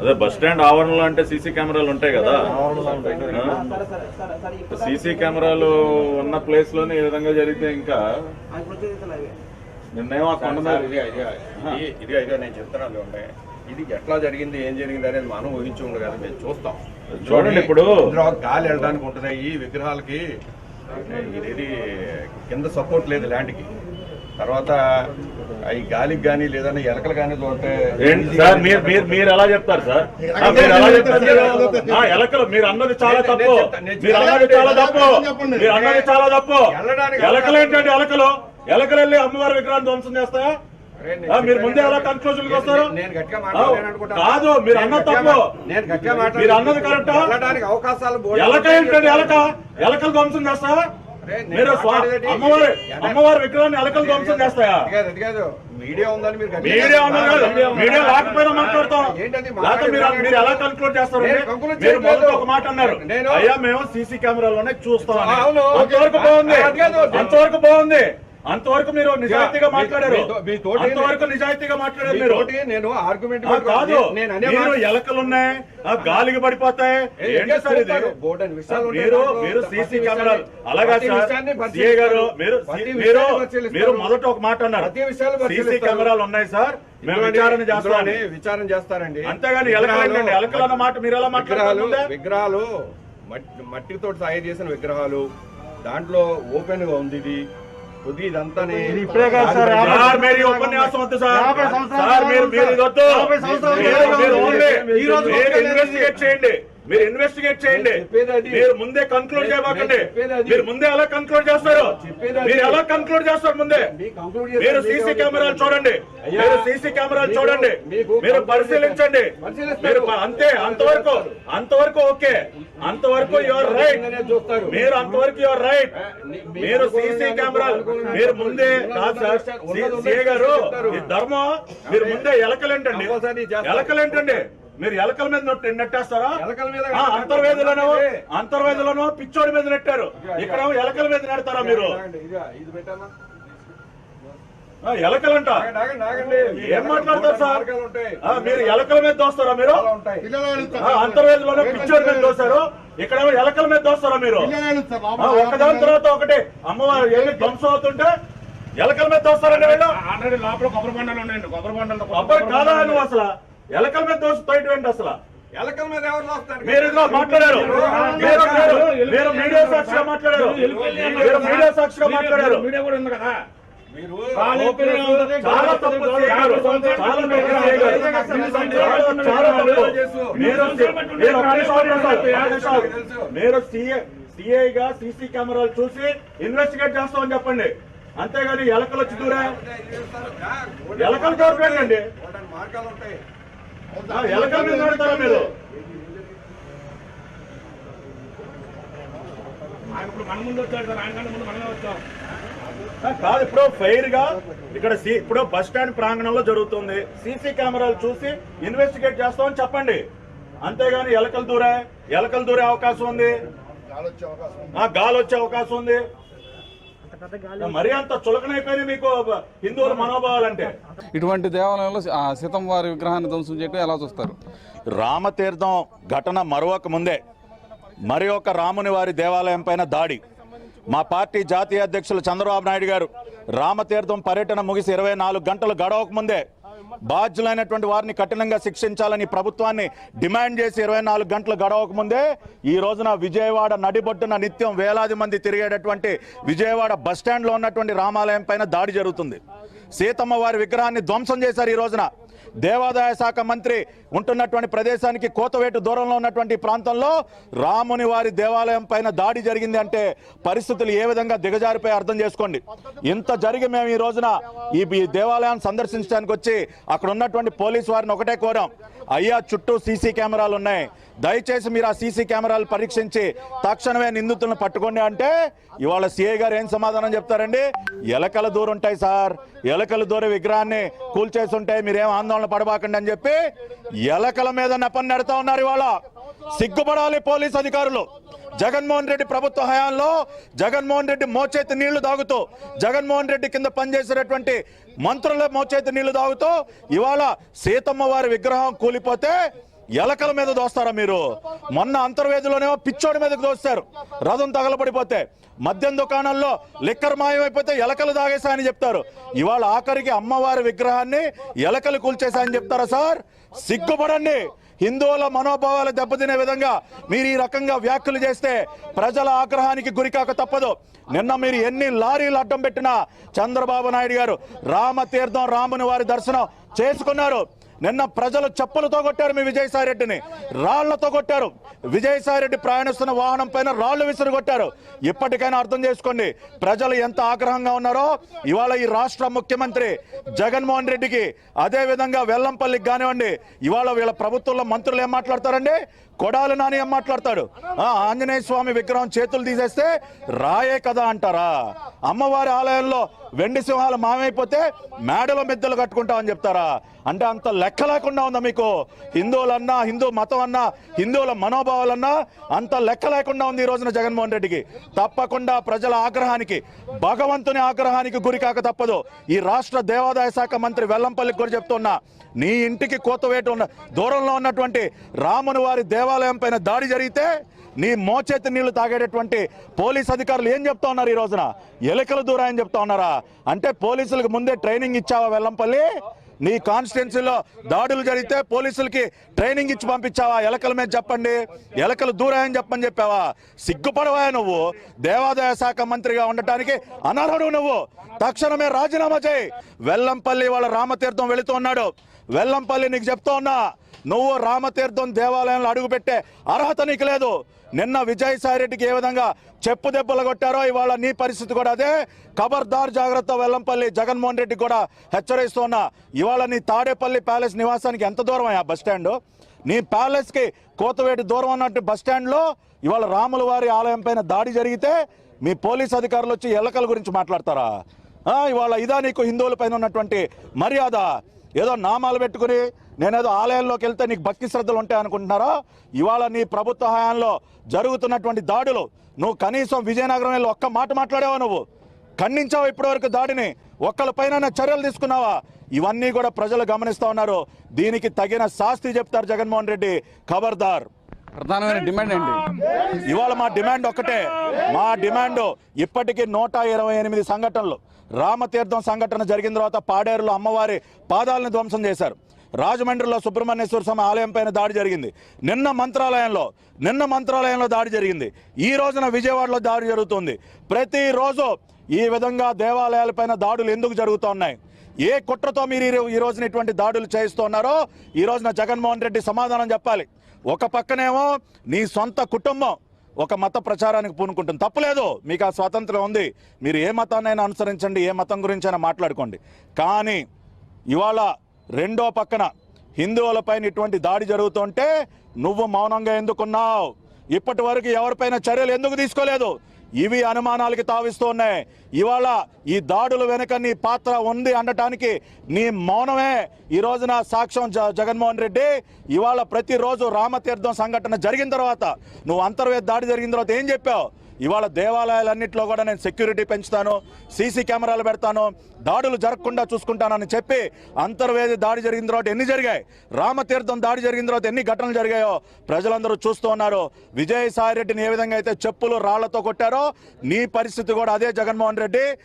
అదే bus stand ఆవరణలో అంటే సీసీ కెమెరాలు ఉంటాయి కదా. సీసీ కెమెరాలు ఉన్న ప్లేస్లోనే ఈ విధంగా జరిగితే ఇంకా? నిన్నేమో ఆ కొండ మీద ఇది ఇది ఇది- ఇది అయితే నేను చెప్తున్నాను చూడండి. ఇది ఎట్లా జరిగింది ఏం జరిగింది అనేది మనం ఊహించి ఉండదు కదా మేము చూస్తాం. చూడండి ఇప్పుడు. గాలి వెళ్ళడానికి ఉంటుంది ఈ విగ్రహాలకి. ఇది కింద సపోర్ట్ లేదు ల్యాండ్కి తర్వాత ఈ గాలికి కానీ లేదంటే ఎలకలు కానీ చూస్తే ఏంటి సార్ మీరు మీరు మీరు ఎలా చెప్తారు సార్ ఆ, మీరు ఎలా చెప్తారు మీరు? ఆ, ఎలకలు మీరు అన్నది చాలా తప్పు మీరు అన్నది చాలా తప్పు. మీరు అన్నది చాలా తప్పు ఎలకలు ఏంటంటే ఎలకలు ఎలకలు వెళ్ళి అమ్మవారి విగ్రహాన్ని ధ్వంసం చేస్తాయా మీరు ముందే ఎలా. కన్క్లూజన్ నేను- వస్తారు. కాదు మీరు నేను అన్నది తప్పు. మీరు అన్నది కరెక్టా? అవకాశాలు ఎలక. ఏంటండి ఎలక ఎలకలు ధ్వంసం నేను మీరు అమ్మవారి అమ్మవారి విగ్రహాన్ని ఎలకలు ధ్వంసం చేస్తాయా? కాదు, మీడియా ఉందని మీరు మీడియా కాదు మాట్లాడారు. మీడియా లేకపోయినా మాట్లాడతాం. లేకపోతే మీరు మీరు ఎలా కన్క్లూడ్ చేస్తారు? మీరు మొదట. ఒక మాట అన్నారు. నేను- అయ్యా మేము సీసీ కెమెరాలోనే చూస్తాం. అంతవరకు బాగుంది. అంతవరకు బాగుంది. అంతవరకు మీరు నిజాయితీగా మాట్లాడారు. అంతవరకు నిజాయితీగా మాట్లాడారు మీరు. నేను ఆర్గ్యుమెంట్ కాదు. నేను అనే మీరు మాట- ఎలకలు ఉన్నాయి ఆ, గాలికి పడిపోతాయి. మీరు. మీరు సీసీ కెమెరాలు అలాగా. గారు మీరు మీరు. మీరు మొదట ఒక మాట అన్నారు. సీసీ. కెమెరాలు ఉన్నాయి సార్. మేము విచారణ చేస్తామని విచారణ చేస్తారండి. అంతేగాని ఎలకలు ఏంటండి? ఎలకలు అన్న మాట మీరు ఎలా మాట్లాడారు విగ్రహాలు మట్టి మట్టితో తయారు చేసిన విగ్రహాలు. దాంట్లో ఓపెన్గా ఉంది ఇది. కొద్ది ఇదంతా ఇప్పుడే కాదు సార్, యాభై సార్ మీరు ఈ ఉపన్యాసం వద్దు సార్. మీరు మీరు వద్దు ఈ రోజు ఇన్వెస్టిగేట్ చేయండి. మీరు ఇన్వెస్టిగేట్ చేయండి. మీరు ముందే కన్క్లూడ్ చేయబాకండి. మీరు ముందే ఎలా కన్క్లూడ్ చేస్తారు. మీరు ఎలా కన్క్లూడ్ చేస్తారు ముందే? మీరు సీసీ కెమెరాలు చూడండి. మీరు సీసీ కెమెరాలు చూడండి. మీరు పరిశీలించండి. మీరు అంతే అంతవరకు అంతవరకు ఓకే. అంతవరకు యువర్ రైట్. మీరు అంతవరకు యువర్ రైట్ మీరు సీసీ కెమెరాలు అనుకూలంగా మీరు ముందే గారు ధర్మం మీరు ముందే ఎలకలేంటండి. ఎలకలేంటంది మీరు ఎలకల మీద నెట్- నెట్టేస్తారా? ఎలకల మీద ఆ, అంతర్వేదిలోనో అంతర్వేదిలోనో పిచ్చోడి మీద నెట్టారు. ఇక్కడ ఎలకల మీద నెడతారా మీరు? ఎలకలంట. ఏం మాట్లాడతారు సార్? మార్గాలు ఉంటాయి ఆ, మీరు ఎలకల మీద దోస్తారా మీరు? అంతర్వేదిలోనో పిచ్చోడి మీద దోశారు. ఇక్కడేమో ఎలకల మీద దోస్తారా మీరు? ఒకదాని తర్వాత ఒకటి. అమ్మవారు ఏమి ధ్వంసం అవుతుంటే ఎలకల మీద దోస్తారండి వీళ్ళు? ఆల్రెడీ లోపల కొబ్బరి బండలు ఉన్నాయండి. కొబ్బరి బండలు అబ్బాయి కాదా నువ్వు అసలు? ఎలకల మీద దోసి తోయటం అసలు? ఎలకల మీద ఎవరు వస్తారు మీరు మాట్లాడారు. మీరు మీరు- మీరు మీడియా సాక్షిగా మాట్లాడారు. మీరు మీడియా సాక్షిగా మాట్లాడారు. మీడియా కూడా ఉంది కదా. మీరు. చాలా తప్పు చేయగారు. చాలా తప్పు చేయగారు. చాలా- తప్పు. సిఐగా సీసీ కెమెరాలు చూసి ఇన్వెస్టిగేట్ చేస్తామని చెప్పండి. అంతేగాని ఎలకలు వచ్చి దూరా? ఎలకలు దొరకండి మార్గాలు ఉంటాయి ఎలకల మీద పెడతారా మీరు? ఆయన ఇప్పుడు మన ముందు వచ్చాడు సార్ ఆయన కంటే ముందు మనమే వచ్చాం. ఆ, కాదు ఇప్పుడు ఫెయిర్గా ఇక్కడ సి- ఇప్పుడు బస్ స్టాండ్ ప్రాంగణంలో జరుగుతుంది. సీసీ కెమెరాలు చూసి ఇన్వెస్టిగేట్ చేస్తామని చెప్పండి. అంతేగాని ఎలకలు దూరే ఎలకలు దూరే అవకాశం ఉంది. ఆ, గాలి వచ్చే అవకాశం ఉంది. మరీ అంత చులకనైపోయినాయి మీకు హిందువుల మనోభావాలంటే. ఇటువంటి దేవాలయంలో ఆ సీతమ్మ వారి విగ్రహాన్ని ధ్వంసం చేయడం ఎలా చూస్తారు? రామతీర్థం ఘటన మరొక ముందే మరి ఒక రాముని వారి దేవాలయం పైన దాడి. మా పార్టీ జాతీయ అధ్యక్షులు చంద్రబాబు నాయుడు గారు రామతీర్థం పర్యటన ముగిసి ఇరవై నాలుగు గంటలు గడవక ముందే బాధ్యులైనటువంటి వారిని కఠినంగా శిక్షించాలని ప్రభుత్వాన్ని డిమాండ్ చేసి ఇరవై నాలుగు గంటలు గడవక ముందే ఈ రోజున విజయవాడ నడిబొడ్డున నిత్యం వేలాది మంది తిరిగేటటువంటి విజయవాడ బస్టాండ్లో ఉన్నటువంటి రామాలయం పైన దాడి జరుగుతుంది. సీతమ్మ వారి విగ్రహాన్ని ధ్వంసం చేశారు ఈ రోజున. దేవాదాయ శాఖ మంత్రి ఉంటున్నటువంటి ప్రదేశానికి కోతవేటు దూరంలో ఉన్నటువంటి ప్రాంతంలో రాముని వారి దేవాలయం పైన దాడి జరిగింది అంటే పరిస్థితులు ఏ విధంగా దిగజారిపోయి అర్థం చేసుకోండి. ఇంత జరిగి మేము ఈ రోజున ఈ దేవాలయాన్ని సందర్శించడానికి వచ్చి అక్కడ ఉన్నటువంటి పోలీస్ వారిని ఒకటే కోరాం. అయ్యా చుట్టూ సీసీ కెమెరాలు ఉన్నాయి. దయచేసి మీరు ఆ సీసీ కెమెరాలు పరీక్షించి తక్షణమే నిందితులను పట్టుకోండి అంటే ఇవాళ సిఐ గారు ఏం సమాధానం చెప్తారండి? ఎలకల దూరం ఉంటాయి సార్. ఎలకల దూర విగ్రహాన్ని కూల్చేస్తుంటే మీరేం ఆందోళన పడబాకండి అని చెప్పి ఎలకల మీద నెపని నెడతా ఉన్నారు ఇవాళ. సిగ్గుపడాలి పోలీస్ అధికారులు. జగన్మోహన్ రెడ్డి ప్రభుత్వ హయాంలో జగన్మోహన్ రెడ్డి మోచేతి నీళ్ళు తాగుతూ జగన్మోహన్ రెడ్డి కింద పనిచేసేటటువంటి మంత్రుల మోచేతి నీళ్ళు తాగుతూ ఇవాళ సీతమ్మ వారి విగ్రహం కూలిపోతే ఎలకల మీద దోస్తారా మీరు? మొన్న అంతర్వేదిలోనేమో పిచ్చోడి మీదకి దోస్తారు. రథం తగలబడిపోతే మద్యం దుకాణాల్లో లిక్కర్ మాయమైపోతే ఎలకలు తాగేశాయని చెప్తారు. ఇవాళ ఆఖరికి అమ్మవారి విగ్రహాన్ని ఎలకలు కూల్చేశాయని చెప్తారా సార్? సిగ్గుపడండి. హిందువుల మనోభావాలు దెబ్బతినే విధంగా మీరు ఈ రకంగా వ్యాఖ్యలు చేస్తే ప్రజల ఆగ్రహానికి గురికాక తప్పదు. నిన్న మీరు ఎన్ని లారీలు అడ్డం పెట్టినా చంద్రబాబు నాయుడు గారు రామతీర్థం రాముని వారి దర్శనం చేసుకున్నారు. నిన్న ప్రజలు చెప్పులతో కొట్టారు మీ విజయసాయి రెడ్డిని రాళ్ళతో కొట్టారు. విజయసాయి రెడ్డి ప్రయాణిస్తున్న వాహనం పైన రాళ్ళు విసిరి కొట్టారు. ఇప్పటికైనా అర్థం చేసుకోండి ప్రజలు ఎంత ఆగ్రహంగా ఉన్నారో. ఇవాళ ఈ రాష్ట్ర ముఖ్యమంత్రి జగన్మోహన్ రెడ్డికి అదే విధంగా వెల్లంపల్లికి కానివ్వండి ఇవాళ వీళ్ళ ప్రభుత్వంలో మంత్రులు ఏం మాట్లాడతారండి? కొడాలి నాని ఏం మాట్లాడతాడు? ఆ, ఆంజనేయ స్వామి విగ్రహం చేతులు తీసేస్తే రాయే కదా అంటారా? అమ్మవారి ఆలయంలో వెండి సింహాలు మామైపోతే మేడలో మెద్దలు కట్టుకుంటామని చెప్తారా? అంటే అంత లెక్క లేకుండా ఉందా మీకు? హిందువులన్నా హిందూ మతం అన్నా హిందువుల మనోభావాలన్నా అంత లెక్క లేకుండా ఉంది ఈ రోజున జగన్మోహన్ రెడ్డికి. తప్పకుండా ప్రజల ఆగ్రహానికి భగవంతుని ఆగ్రహానికి గురికాక తప్పదు. ఈ రాష్ట్ర దేవాదాయ శాఖ మంత్రి వెల్లంపల్లికి కూడా చెప్తున్నా నీ ఇంటికి కోతవేటు ఉన్న దూరంలో ఉన్నటువంటి రాముని వారి దేవాలయం పైన దాడి జరిగితే నీ మోచేతి నీళ్ళు తాగేటటువంటి పోలీస్ అధికారులు ఏం చెప్తా ఉన్నారు ఈ రోజున? ఎలుకలు దూరాయని చెప్తా ఉన్నారా? అంటే పోలీసులకు ముందే ట్రైనింగ్ ఇచ్చావా వెల్లంపల్లి? నీ కాన్స్టిట్యున్సీలో దాడులు జరిగితే పోలీసులకి ట్రైనింగ్ ఇచ్చి పంపించావా? ఎలకల మీద చెప్పండి. ఎలకలు దూరాయని చెప్పని చెప్పావా? సిగ్గుపడవా నువ్వు? దేవాదాయ శాఖ మంత్రిగా ఉండటానికి అనర్హుడు నువ్వు. తక్షణమే రాజీనామా చేయి. వెల్లంపల్లి వాళ్ళ రామతీర్థం వెళుతూ ఉన్నాడు. వెల్లంపల్లి నీకు చెప్తా ఉన్నా. నువ్వు రామతీర్థం దేవాలయంలో అడుగుపెట్టే అర్హత నీకు లేదు. నిన్న విజయసాయి రెడ్డికి ఏ విధంగా చెప్పు దెబ్బలు కొట్టారో ఇవాళ నీ పరిస్థితి కూడా అదే. ఖబర్దార్ జాగ్రత్త వెల్లంపల్లి జగన్మోహన్ రెడ్డి కూడా హెచ్చరిస్తున్నా ఇవాళ నీ తాడేపల్లి ప్యాలెస్ నివాసానికి ఎంత దూరం అయ్యా బస్ స్టాండ్? నీ ప్యాలెస్కి కోతవేటి దూరం అన్నట్టు బస్ ఇవాళ రాముల వారి ఆలయం పైన దాడి జరిగితే మీ పోలీస్ అధికారులు వచ్చి ఎలకల గురించి మాట్లాడతారా? ఇవాళ ఇదా నీకు హిందువుల పైన ఉన్నటువంటి మర్యాద. ఏదో నామాలు పెట్టుకుని నేనేదో ఆలయంలోకి వెళ్తే నీకు భక్తి శ్రద్ధలు ఉంటాయి అనుకుంటున్నారా? ఇవాళ నీ ప్రభుత్వ హయాంలో జరుగుతున్నటువంటి దాడులు నువ్వు కనీసం విజయనగరం వెళ్ళి ఒక్క మాట మాట్లాడావా నువ్వు? ఖండించావు ఇప్పటివరకు దాడిని? ఒక్కళ్ళ పైన చర్యలు తీసుకున్నావా? ఇవన్నీ కూడా ప్రజలు గమనిస్తా ఉన్నారు. దీనికి తగిన శాస్తి చెప్తారు జగన్మోహన్ రెడ్డి ఖబర్దార్. ప్రధానమైన డిమాండ్ ఏంటి? ఇవాళ మా డిమాండ్ ఒక్కటే. మా డిమాండ్ ఇప్పటికీ నూట ఇరవై ఎనిమిది సంఘటనలు. రామతీర్థం సంఘటన జరిగిన తర్వాత పాడేరులో అమ్మవారి పాదాలను ధ్వంసం చేశారు. రాజమండ్రిలో సుబ్రహ్మణ్యేశ్వర స్వామి ఆలయం పైన దాడి జరిగింది. నిన్న మంత్రాలయంలో నిన్న మంత్రాలయంలో దాడి జరిగింది. ఈ రోజున విజయవాడలో దాడి జరుగుతుంది. ప్రతిరోజు ఈ విధంగా దేవాలయాలపైన దాడులు ఎందుకు జరుగుతూ ఉన్నాయి? ఏ కుట్రతో మీరు ఈ రోజున ఇటువంటి దాడులు చేయిస్తున్నారో ఈ రోజున జగన్మోహన్ రెడ్డి సమాధానం చెప్పాలి. ఒక పక్కనేమో నీ సొంత కుటుంబం ఒక మత ప్రచారానికి పూనుకుంటుంది. తప్పులేదు మీకు ఆ స్వాతంత్రం ఉంది. మీరు ఏ మతాన్నైనా అనుసరించండి ఏ మతం గురించి అయినా మాట్లాడుకోండి. కానీ ఇవాళ రెండో పక్కన హిందువులపైన ఇటువంటి దాడి జరుగుతుంటే నువ్వు మౌనంగా ఎందుకున్నావు? ఇప్పటి వరకు ఎవరిపైన చర్యలు ఎందుకు తీసుకోలేదు? ఇవి అనుమానాలకి తావిస్తూ ఉన్నాయి ఇవాళ ఈ దాడుల వెనుక నీ పాత్ర ఉంది అనటానికి నీ మౌనమే ఈ రోజున సాక్ష్యం జ- జగన్మోహన్ రెడ్డి. ఇవాళ ప్రతిరోజు రామతీర్థం సంఘటన జరిగిన తర్వాత నువ్వు అంతర్వేద దాడి జరిగిన తర్వాత ఏం చెప్పావు? ఇవాళ దేవాలయాలన్నింటిలో కూడా నేను సెక్యూరిటీ పెంచుతాను సీసీ కెమెరాలు పెడతాను దాడులు జరగకుండా చూసుకుంటానని చెప్పి అంతర్వేది దాడి జరిగిన తర్వాత ఎన్ని జరిగాయి? రామతీర్థం దాడి జరిగిన తర్వాత ఎన్ని ఘటనలు జరిగాయో ప్రజలందరూ చూస్తూ ఉన్నారు. విజయసాయి రెడ్డిని ఏ విధంగా అయితే చెప్పులు రాళ్ళతో కొట్టారో నీ పరిస్థితి కూడా అదే జగన్మోహన్ రెడ్డి.